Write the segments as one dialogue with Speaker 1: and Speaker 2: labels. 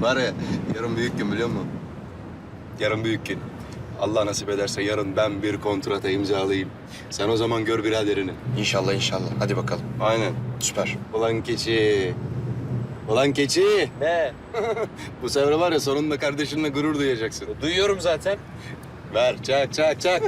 Speaker 1: Var ya yarın büyük gün biliyor musun? Yarın büyük gün. Allah nasip ederse yarın ben bir kontrata imzalayayım. Sen o zaman gör biraderini.
Speaker 2: İnşallah inşallah. Hadi bakalım.
Speaker 1: Aynen.
Speaker 2: Süper.
Speaker 1: Ulan keçi. Ulan keçi.
Speaker 3: Ne?
Speaker 1: Bu sefer var ya sonunda kardeşinle gurur duyacaksın.
Speaker 3: Duyuyorum zaten.
Speaker 1: Ver çak çak çak.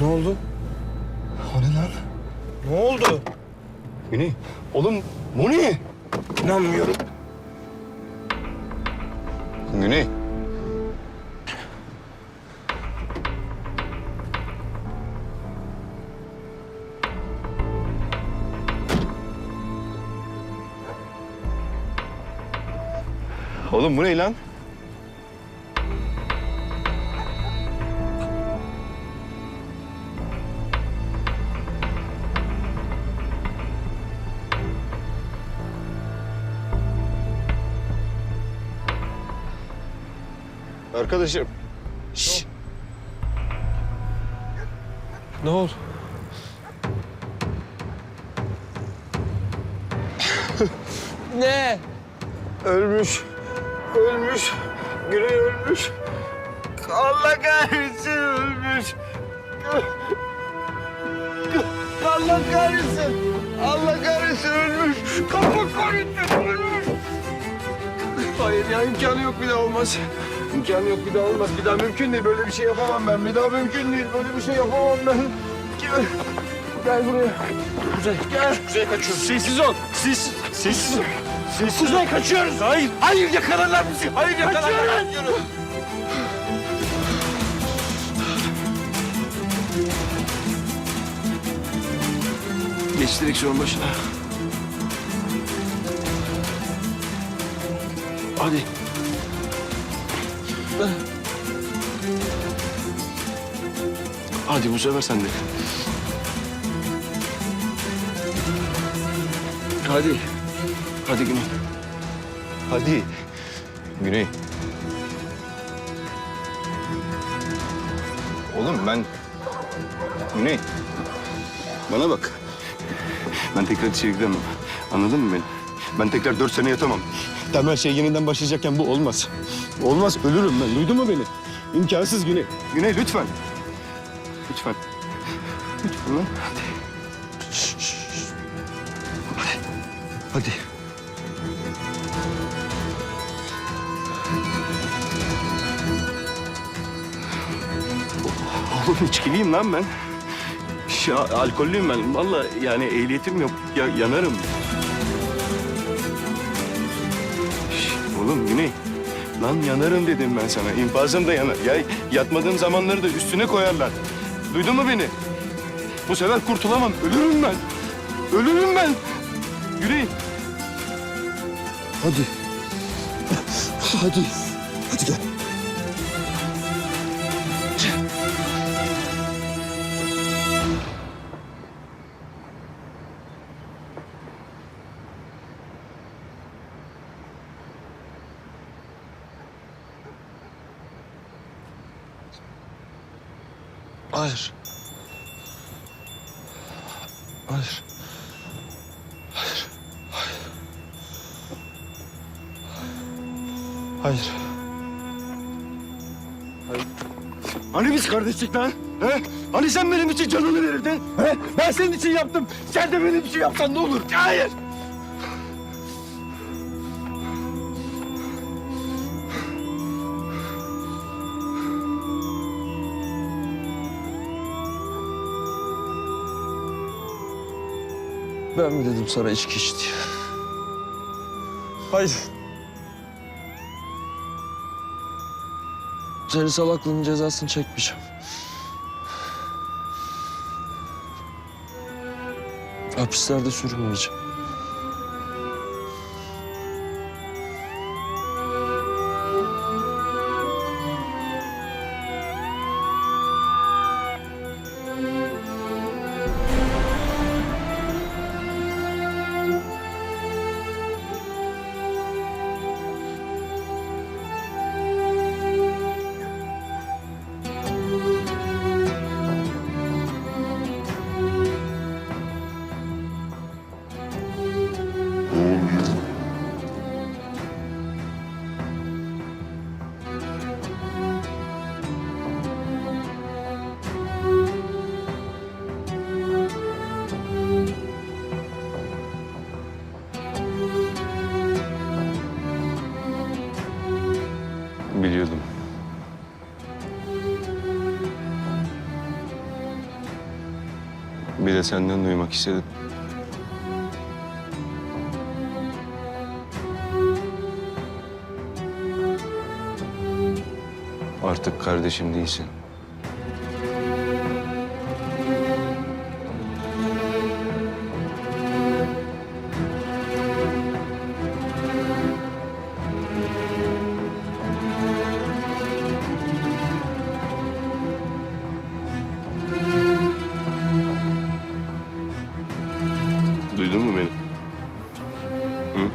Speaker 2: Ne oldu? O ne lan? Ne oldu?
Speaker 1: Güney. Oğlum bu ne?
Speaker 2: İnanmıyorum.
Speaker 1: Güney. Oğlum bu ne lan? Arkadaşım. Şşş.
Speaker 2: Ne oldu? ne?
Speaker 1: Ölmüş. Ölmüş. Güney ölmüş. Allah kahretsin ölmüş. Allah kahretsin. Allah kahretsin ölmüş. Allah kahretsin ölmüş. Hayır ya imkanı yok daha olmaz. İmkanı yok bir daha olmaz. Bir daha mümkün değil. Böyle bir şey yapamam ben. Bir daha mümkün değil. Böyle bir şey yapamam ben. Gel, gel buraya. Kuzey gel.
Speaker 2: Kuzey kaçıyoruz.
Speaker 1: Sessiz ol. Sessiz. Sessiz ol. Sessiz Kuzey kaçıyoruz. Hayır. Hayır yakalarlar bizi. Hayır yakalarlar. Yürü. Geç direksiyon başına. Hadi. Hadi bu sefer sen de. Hadi. Hadi Güney. Hadi. Güney. Oğlum ben... Güney. Bana bak. Ben tekrar içeri gidemem. Anladın mı beni? Ben tekrar dört sene yatamam. Temel şey yeniden başlayacakken bu olmaz. Olmaz. Ölürüm ben. Duydun mu beni? İmkansız Güney. Güney lütfen. Lütfen. Lütfen lan. Hadi. Şş. Hadi. Hadi. Oğlum içkiliyim lan ben. Ya, alkollüyüm ben. Vallahi yani ehliyetim yok. Ya, yanarım. Oğlum Güney. Lan yanarım dedim ben sana. İnfazım da yanar. Ya yatmadığım zamanları da üstüne koyarlar. Duydun mu beni? Bu sefer kurtulamam. Ölürüm ben. Ölürüm ben. Güney.
Speaker 2: Hadi. Hadi. Hadi gel. Hayır. Hayır. Hayır.
Speaker 1: Hani biz kardeşlik lan? He? Hani sen benim için canını verirdin? He? Ben senin için yaptım. Sen de benim için yapsan ne olur? Hayır.
Speaker 2: Ben mi dedim sana içki iç diye? Hayır. Senin salaklığının cezasını çekmeyeceğim. Hapislerde sürünmeyeceğim.
Speaker 1: Bir de senden duymak istedim. Artık kardeşim değilsin. Duydun mu beni? Hı?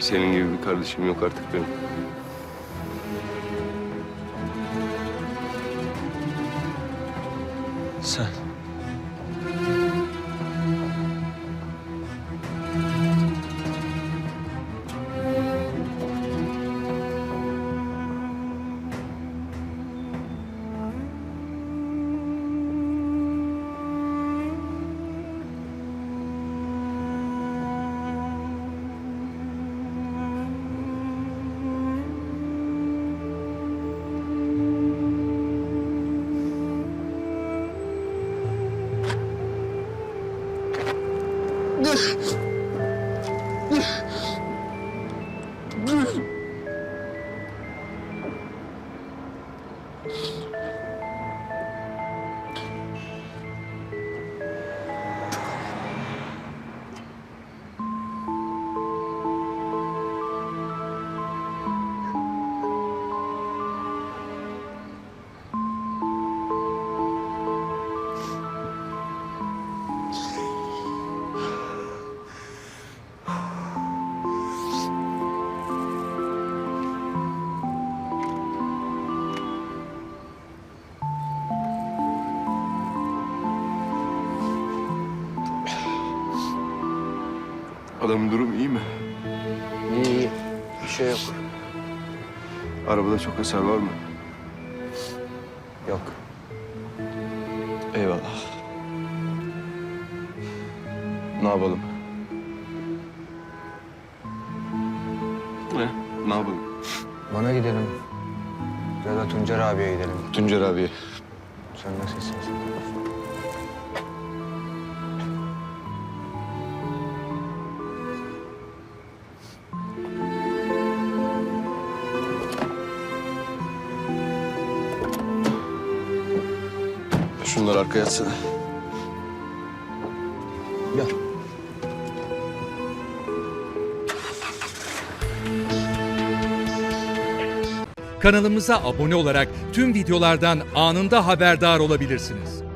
Speaker 1: Senin gibi bir kardeşim yok artık benim.
Speaker 2: Sen.
Speaker 1: 你你 Adamın durumu iyi mi?
Speaker 3: İyi iyi. Bir şey yok.
Speaker 1: Arabada çok hasar var mı?
Speaker 3: Yok.
Speaker 1: Eyvallah. Ne yapalım? Ne? Ne yapalım?
Speaker 3: Bana gidelim. Ya da Tuncer abiye gidelim.
Speaker 1: Tuncer abiye.
Speaker 3: Sen nasıl
Speaker 1: Şunları arkaya atsana.
Speaker 3: Gel.
Speaker 4: Kanalımıza abone olarak tüm videolardan anında haberdar olabilirsiniz.